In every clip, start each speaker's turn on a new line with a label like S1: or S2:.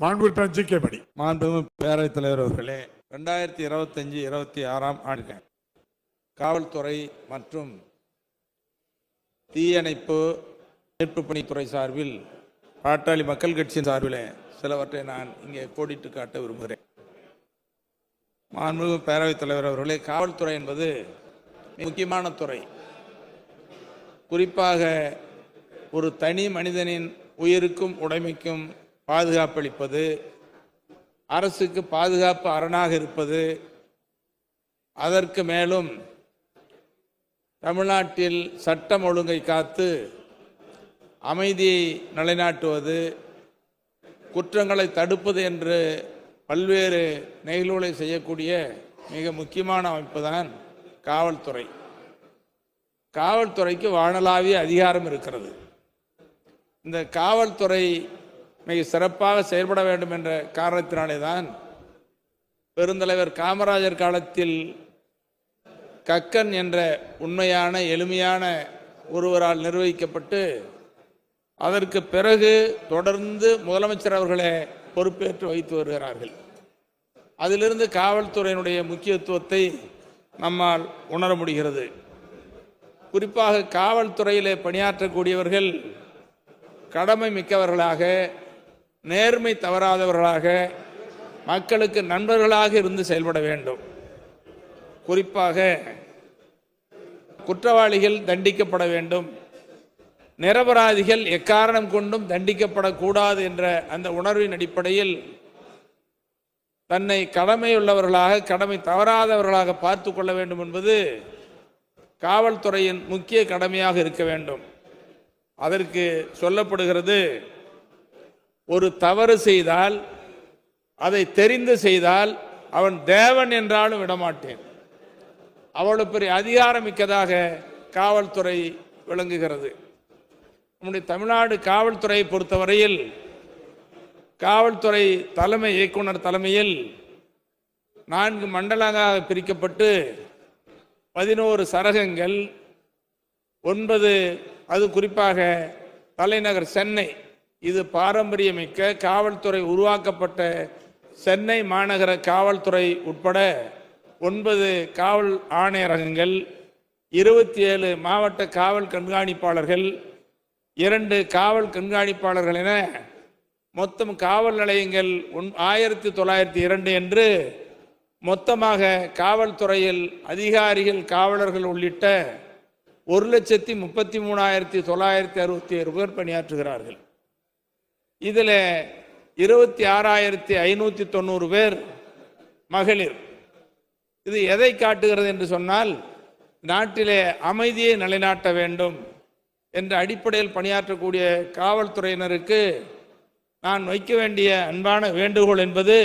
S1: மாண்பு படி
S2: மாண்புமிகு பேரவைத் தலைவர் அவர்களே ரெண்டாயிரத்தி இருபத்தஞ்சி இருபத்தி ஆறாம் ஆண்டு காவல்துறை மற்றும் தீயணைப்பு மீட்பு பணித்துறை சார்பில் பாட்டாளி மக்கள் கட்சியின் சார்பில் சிலவற்றை நான் இங்கே கோடிட்டு காட்ட விரும்புகிறேன். மாண்புமிகு பேரவைத் தலைவர் அவர்களே காவல்துறை என்பது முக்கியமான துறை. குறிப்பாக ஒரு தனி மனிதனின் உயிருக்கும் உடைமைக்கும் பாதுகாப்பளிப்பது அரசுக்கு பாதுகாப்பு அரணாக இருப்பது அதற்கு மேலும் தமிழ்நாட்டில் சட்டம் ஒழுங்கை காத்து அமைதியை நிலைநாட்டுவது குற்றங்களை தடுப்பது என்று பல்வேறு நெகிழ்வுகளை செய்யக்கூடிய மிக முக்கியமான அமைப்பு தான் காவல்துறை. காவல்துறைக்கு வானளாவிய அதிகாரம் இருக்கிறது. இந்த காவல்துறை மிக சிறப்பாக செயல்பட வேண்டும் என்ற காரணத்தினாலே தான் பெருந்தலைவர் காமராஜர் காலத்தில் கக்கன் என்ற உண்மையான எளிமையான ஒருவரால் நிர்வகிக்கப்பட்டு அதற்கு பிறகு தொடர்ந்து முதலமைச்சர் அவர்களே பொறுப்பேற்று வைத்து வருகிறார்கள். அதிலிருந்து காவல்துறையினுடைய முக்கியத்துவத்தை நம்மால் உணர முடிகிறது. குறிப்பாக காவல்துறையிலே பணியாற்றக்கூடியவர்கள் கடமை மிக்கவர்களாக நேர்மை தவறாதவர்களாக மக்களுக்கு நண்பர்களாக இருந்து செயல்பட வேண்டும். குறிப்பாக குற்றவாளிகள் தண்டிக்கப்பட வேண்டும். நிரபராதிகள் எக்காரணம் கொண்டும் தண்டிக்கப்படக்கூடாது என்ற அந்த உணர்வின் அடிப்படையில் தன்னை கடமையுள்ளவர்களாக கடமை தவறாதவர்களாக பார்த்து கொள்ள வேண்டும் என்பது காவல்துறையின் முக்கிய கடமையாக இருக்க வேண்டும். அதற்கு சொல்லப்படுகிறது ஒரு தவறு செய்தால் அதை தெரிந்து செய்தால் அவன் தேவன் என்றாலும் விடமாட்டேன். அவ்வளவு பெரிய அதிகாரமிக்கதாக காவல்துறை விளங்குகிறது. நம்முடைய தமிழ்நாடு காவல்துறையை பொறுத்தவரையில் காவல்துறை தலைமை இயக்குனர் தலைமையில் நான்கு மண்டலங்களாக பிரிக்கப்பட்டு பதினோரு சரகங்கள் ஒன்பது அது குறிப்பாக தலைநகர் சென்னை இது பாரம்பரியமிக்க காவல்துறை உருவாக்கப்பட்ட சென்னை மாநகர காவல்துறை உட்பட ஒன்பது காவல் ஆணையரகங்கள் இருபத்தி ஏழு மாவட்ட காவல் கண்காணிப்பாளர்கள் இரண்டு காவல் கண்காணிப்பாளர்கள் என மொத்தம் காவல் நிலையங்கள் ஒன் ஆயிரத்தி தொள்ளாயிரத்தி இரண்டு என்று மொத்தமாக காவல்துறையில் அதிகாரிகள் காவலர்கள் உள்ளிட்ட ஒரு லட்சத்தி முப்பத்தி மூணாயிரத்தி தொள்ளாயிரத்தி அறுபத்தி ஏழு பேர் பணியாற்றுகிறார்கள். இதில் இருபத்தி ஆறாயிரத்தி ஐநூற்றி தொண்ணூறு பேர் மகளிர். இது எதை காட்டுகிறது என்று சொன்னால் நாட்டிலே அமைதியை நிலைநாட்ட வேண்டும் என்ற அடிப்படையில் பணியாற்றக்கூடிய காவல்துறையினருக்கு நான் வைக்க வேண்டிய அன்பான வேண்டுகோள் என்பது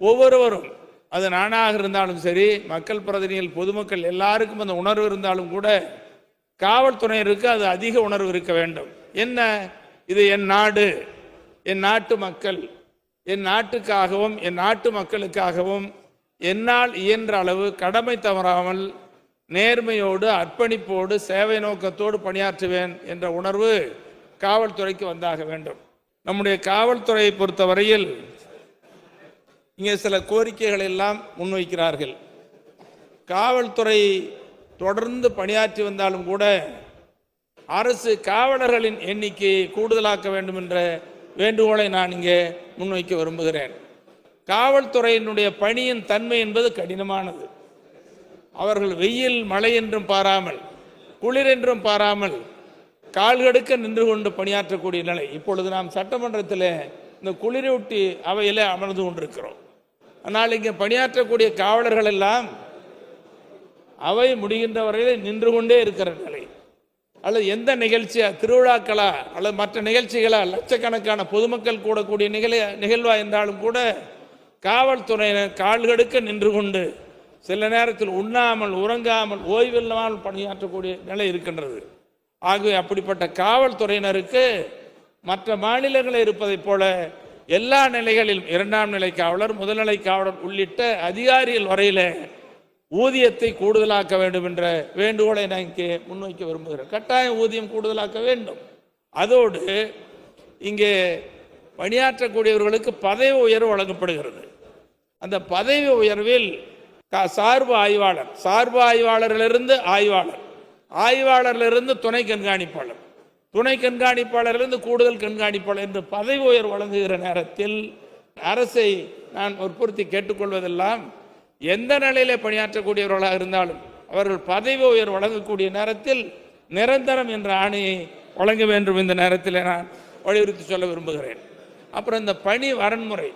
S2: ஒவ்வொருவரும் அது நானாக இருந்தாலும் சரி மக்கள் பிரதிநிதிகள் பொதுமக்கள் எல்லாருக்கும் அந்த உணர்வு இருந்தாலும் கூட காவல்துறையினருக்கு அது அதிக உணர்வு இருக்க வேண்டும். என்ன? இது என் நாடு என் நாட்டு மக்கள் என் நாட்டுக்காகவும் என் நாட்டு மக்களுக்காகவும் என்னால் இயன்ற அளவு கடமை தவறாமல் நேர்மையோடு அர்ப்பணிப்போடு சேவை நோக்கத்தோடு பணியாற்றுவேன் என்ற உணர்வு காவல்துறைக்கு வந்தாக வேண்டும். நம்முடைய காவல்துறையை பொறுத்தவரையில் இங்கே சில கோரிக்கைகள் எல்லாம் முன்வைக்கிறார்கள். காவல்துறை தொடர்ந்து பணியாற்றி வந்தாலும் கூட அரசு காவலர்களின் எண்ணிக்கையை கூடுதலாக்க வேண்டும் என்ற வேண்டுகோளை நான் இங்கே முன்வைக்க விரும்புகிறேன். காவல்துறையினுடைய பணியின் தன்மை என்பது கடினமானது. அவர்கள் வெயில் மழை என்றும் பாராமல் குளிர் என்றும் பாராமல் கால்கடுக்க நின்று கொண்டு பணியாற்றக்கூடிய நிலை. இப்பொழுது நாம் சட்டமன்றத்தில் இந்த குளிரூட்டி அவையில் அமர்ந்து கொண்டிருக்கிறோம். ஆனால் இங்கே பணியாற்றக்கூடிய காவலர்கள் எல்லாம் அவை முடிகின்ற வரையில் நின்று கொண்டே இருக்கிற நிலை அல்லது எந்த நிகழ்ச்சியா திருவிழாக்களா அல்லது மற்ற நிகழ்ச்சிகளா லட்சக்கணக்கான பொதுமக்கள் கூடக்கூடிய நிகழ நிகழ்வா இருந்தாலும் கூட காவல்துறையினர் கால்கடுக்க நின்று கொண்டு சில நேரத்தில் உண்ணாமல் உறங்காமல் ஓய்வில்லாமல் பணியாற்றக்கூடிய நிலை இருக்கின்றது. ஆகவே அப்படிப்பட்ட காவல்துறையினருக்கு மற்ற மாநிலங்களில் இருப்பதைப் போல எல்லா நிலைகளிலும் இரண்டாம் நிலை காவலர் முதல்நிலை காவலர் உள்ளிட்ட அதிகாரிகள் வரையில் ஊதியத்தை கூடுதலாக்க வேண்டும் என்ற வேண்டுகோளை நான் இங்கே முன்வைக்க விரும்புகிறேன். கட்டாயம் ஊதியம் கூடுதலாக்க வேண்டும். அதோடு இங்கே பணியாற்றக்கூடியவர்களுக்கு பதவி உயர்வு வழங்கப்படுகிறது. அந்த பதவி உயர்வில் சார்பு ஆய்வாளர் சார்பு ஆய்வாளரிலிருந்து ஆய்வாளர் ஆய்வாளரிலிருந்து துணை கண்காணிப்பாளர் துணை கண்காணிப்பாளரிலிருந்து கூடுதல் கண்காணிப்பாளர் என்று பதவி உயர்வு வழங்குகிற நேரத்தில் அரசை நான் வற்புறுத்தி கேட்டுக்கொள்வதெல்லாம் எந்த நிலையிலே பணியாற்றக்கூடியவர்களாக இருந்தாலும் அவர்கள் பதவி உயர் வழங்கக்கூடிய நேரத்தில் நிரந்தரம் என்ற ஆணையை வழங்க வேண்டும் இந்த நேரத்தில் நான் வலியுறுத்தி சொல்ல விரும்புகிறேன். அப்புறம் இந்த பணி வரன்முறை.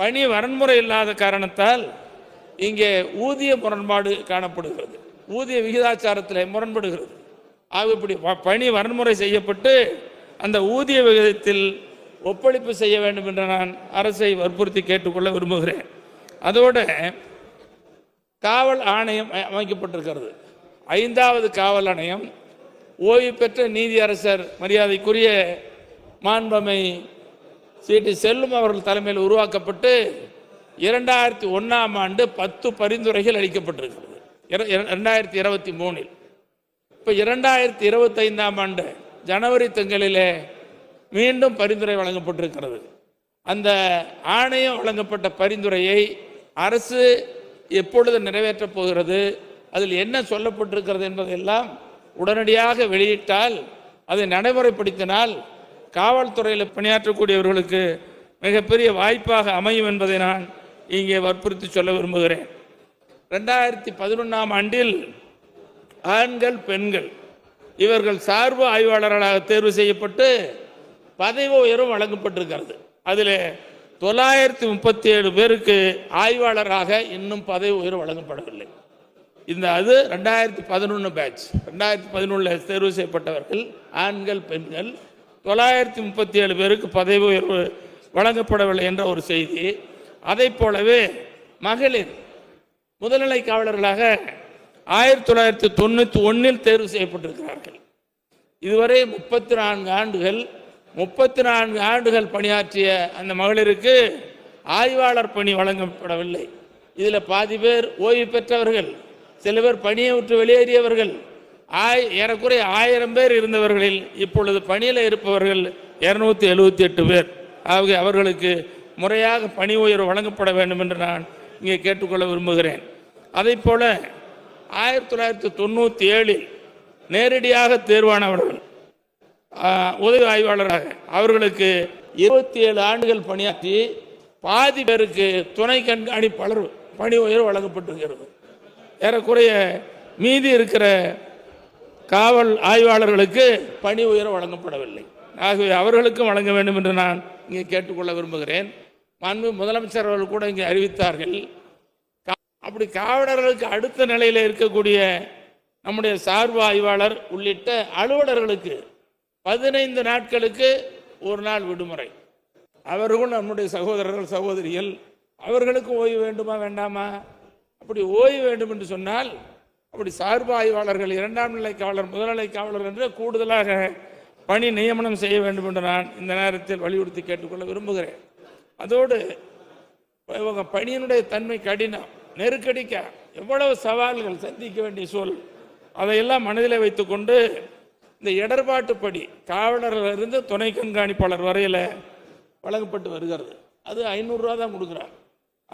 S2: பணி வரன்முறை இல்லாத காரணத்தால் இங்கே ஊதிய முரண்பாடு காணப்படுகிறது. ஊதிய விகிதாச்சாரத்தில் முரண்படுகிறது. ஆக இப்படி பணி வரன்முறை செய்யப்பட்டு அந்த ஊதிய விகிதத்தில் ஒப்பளிப்பு செய்ய வேண்டும் என்று நான் அரசை வற்புறுத்தி கேட்டுக்கொள்ள விரும்புகிறேன். அதோடு காவல் ஆணையம் அமைக்கப்பட்டிருக்கிறது. ஐந்தாவது காவல் ஆணையம் ஓய்வு பெற்ற நீதியரசர் மரியாதைக்குரிய மாண்பமை சிடி செல்லும் அவர்கள் தலைமையில் உருவாக்கப்பட்டு இரண்டாயிரத்தி ஒன்றாம் ஆண்டு பத்து பரிந்துரைகள் அளிக்கப்பட்டிருக்கிறது. இர- இரண்டாயிரத்தி இருபத்தி மூணில். இப்போ இரண்டாயிரத்தி இருபத்தைந்தாம் ஆண்டு ஜனவரி திங்களிலே மீண்டும் பரிந்துரை வழங்கப்பட்டிருக்கிறது. அந்த ஆணையம் வழங்கப்பட்ட பரிந்துரையை அரசு எப்பொழுது நிறைவேற்றப் போகிறது அதில் என்ன சொல்லப்பட்டிருக்கிறது என்பதெல்லாம் உடனடியாக வெளியிட்டால் அதை நடைமுறைப்படுத்தினால் காவல்துறையில் பணியாற்றக்கூடியவர்களுக்கு மிகப்பெரிய வாய்ப்பாக அமையும் என்பதை நான் இங்கே வற்புறுத்தி சொல்ல விரும்புகிறேன். ரெண்டாயிரத்தி பதினொன்றாம் ஆண்டில் ஆண்கள் பெண்கள் இவர்கள் சார்பு ஆய்வாளர்களாக தேர்வு செய்யப்பட்டு பதவி உயர்வு வழங்கப்பட்டிருக்கிறது. அதில் தொள்ளாயிரத்தி முப்பத்தி ஏழு பேருக்கு ஆய்வாளராக இன்னும் பதவி உயர்வு வழங்கப்படவில்லை. இந்த அது ரெண்டாயிரத்தி பதினொன்று பேட்ச் ரெண்டாயிரத்தி பதினொன்றில் தேர்வு செய்யப்பட்டவர்கள் ஆண்கள் பெண்கள் தொள்ளாயிரத்தி முப்பத்தி ஏழு பேருக்கு பதவி உயர்வு வழங்கப்படவில்லை என்ற ஒரு செய்தி. அதை போலவே மகளிர் முதல்நிலை காவலர்களாக ஆயிரத்தி தொள்ளாயிரத்தி தொண்ணூற்றி ஒன்றில் தேர்வு செய்யப்பட்டிருக்கிறார்கள். இதுவரை முப்பத்தி நான்கு ஆண்டுகள் முப்பத்தி நான்கு ஆண்டுகள் பணியாற்றிய அந்த மகளிருக்கு ஆய்வாளர் பணி வழங்கப்படவில்லை. இதில் பாதி பேர் ஓய்வு பெற்றவர்கள் சில பேர் பணியை விட்டு வெளியேறியவர்கள். ஆய் ஏறக்குறைய ஆயிரம் பேர் இருந்தவர்களில் இப்பொழுது பணியில் இருப்பவர்கள் இருநூத்தி எழுபத்தி எட்டு பேர். ஆக அவர்களுக்கு முறையாக பணி உயர்வு வழங்கப்பட வேண்டும் என்று நான் இங்கே கேட்டுக்கொள்ள விரும்புகிறேன். அதே போல ஆயிரத்தி தொள்ளாயிரத்தி தொண்ணூற்றி ஏழில் நேரடியாக தேர்வானவர்கள் உதவி ஆய்வாளராக அவர்களுக்கு இருபத்தி ஏழு ஆண்டுகள் பணியாற்றி பாதி பேருக்கு துணை கண்காணிப்பாளர் பணி உயர்வு வழங்கப்பட்டிருக்கிறது. ஏறக்குறைய மீதி இருக்கிற காவல் ஆய்வாளர்களுக்கு பணி உயர்வு வழங்கப்படவில்லை. ஆகவே அவர்களுக்கும் வழங்க வேண்டும் என்று நான் இங்கே கேட்டுக்கொள்ள விரும்புகிறேன். மாண்பு முதலமைச்சர் அவர்கள் கூட இங்கே அறிவித்தார்கள். அப்படி காவலர்களுக்கு அடுத்த நிலையில் இருக்கக்கூடிய நம்முடைய சார்பு ஆய்வாளர் உள்ளிட்ட அலுவலர்களுக்கு பதினைந்து நாட்களுக்கு ஒரு நாள் விடுமுறை. அவர்களும் நம்முடைய சகோதரர்கள் சகோதரிகள் அவர்களுக்கு ஓய்வு வேண்டுமா வேண்டாமா? அப்படி ஓய்வு வேண்டும் என்று சொன்னால் அப்படி சார்பு ஆய்வாளர்கள் இரண்டாம் நிலை காவலர் முதல்நிலை காவலர் என்று கூடுதலாக பணி நியமனம் செய்ய வேண்டும் என்று நான் இந்த நேரத்தில் வலியுறுத்தி கேட்டுக்கொள்ள விரும்புகிறேன். அதோடு இவங்க பணியினுடைய தன்மை கடினம் நெருக்கடிக்க எவ்வளவு சவால்கள் சந்திக்க வேண்டிய சூழல் அதையெல்லாம் மனதில் வைத்துக்கொண்டு இந்த இடர்பாட்டுப்படி காவலரிலிருந்து துணை கண்காணிப்பாளர் வரையில் வழங்கப்பட்டு வருகிறது. அது ஐநூறுரூவா தான் கொடுக்குறாங்க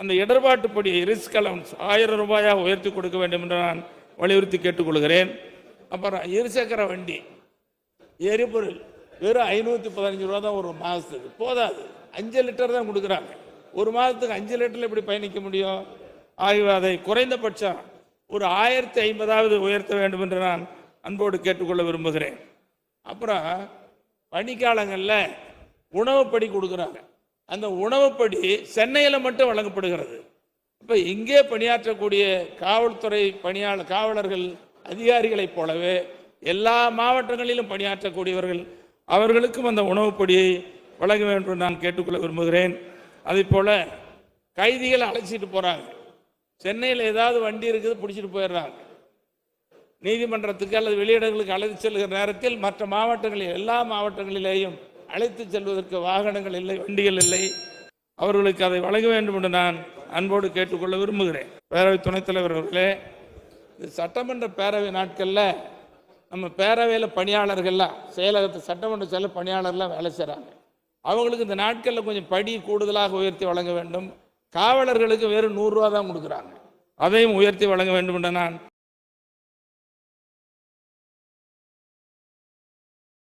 S2: அந்த இடர்பாட்டுப்படி ரிஸ்க் அலவன்ஸ் ஆயிரம் ரூபாயாக உயர்த்தி கொடுக்க வேண்டும் என்று நான் வலியுறுத்தி கேட்டுக்கொள்கிறேன். அப்புறம் இருசக்கர வண்டி எரிபொருள் வெறும் ஐநூற்றி பதினஞ்சு ரூபா தான் ஒரு மாதத்துக்கு. போதாது. அஞ்சு லிட்டர் தான் கொடுக்குறாங்க. ஒரு மாதத்துக்கு அஞ்சு லிட்டரில் எப்படி பயணிக்க முடியும்? ஆகவே அதை குறைந்தபட்சம் ஒரு ஆயிரத்தி ஐம்பதாவது உயர்த்த வேண்டும் என்று நான் அன்போடு கேட்டுக்கொள்ள விரும்புகிறேன். அப்புறம் பனிக்காலங்களில் உணவுப்படி கொடுக்குறாங்க. அந்த உணவுப்படி சென்னையில் மட்டும் வழங்கப்படுகிறது. இப்போ இங்கே பணியாற்றக்கூடிய காவல்துறை பணியாளர் காவலர்கள் அதிகாரிகளைப் போலவே எல்லா மாவட்டங்களிலும் பணியாற்றக்கூடியவர்கள் அவர்களுக்கும் அந்த உணவுப்படியை வழங்க வேண்டும் என்று நான் கேட்டுக்கொள்ள விரும்புகிறேன். அதே போல் கைதிகளை அழைச்சிட்டு போகிறாங்க சென்னையில் ஏதாவது வண்டி இருக்குது பிடிச்சிட்டு போயிடுறாங்க. நீதிமன்றத்துக்கு அல்லது வெளியிடங்களுக்கு அழைத்து செல்கிற நேரத்தில் மற்ற மாவட்டங்களில் எல்லா மாவட்டங்களிலேயும் அழைத்து செல்வதற்கு வாகனங்கள் இல்லை வண்டிகள் இல்லை. அவர்களுக்கு அதை வழங்க வேண்டும் என்று நான் அன்போடு கேட்டுக்கொள்ள விரும்புகிறேன். பேரவை துணைத் தலைவர் அவர்களே இந்த சட்டமன்ற பேரவை நாட்களில் நம்ம பேரவையில் பணியாளர்கள்லாம் செயலகத்து சட்டமன்ற செயல பணியாளர்லாம் வேலை செய்கிறாங்க அவங்களுக்கு இந்த நாட்களில் கொஞ்சம் படி கூடுதலாக உயர்த்தி வழங்க வேண்டும். காவலர்களுக்கு வெறும் நூறுரூவா தான் கொடுக்குறாங்க. அதையும் உயர்த்தி வழங்க வேண்டும் என்று நான்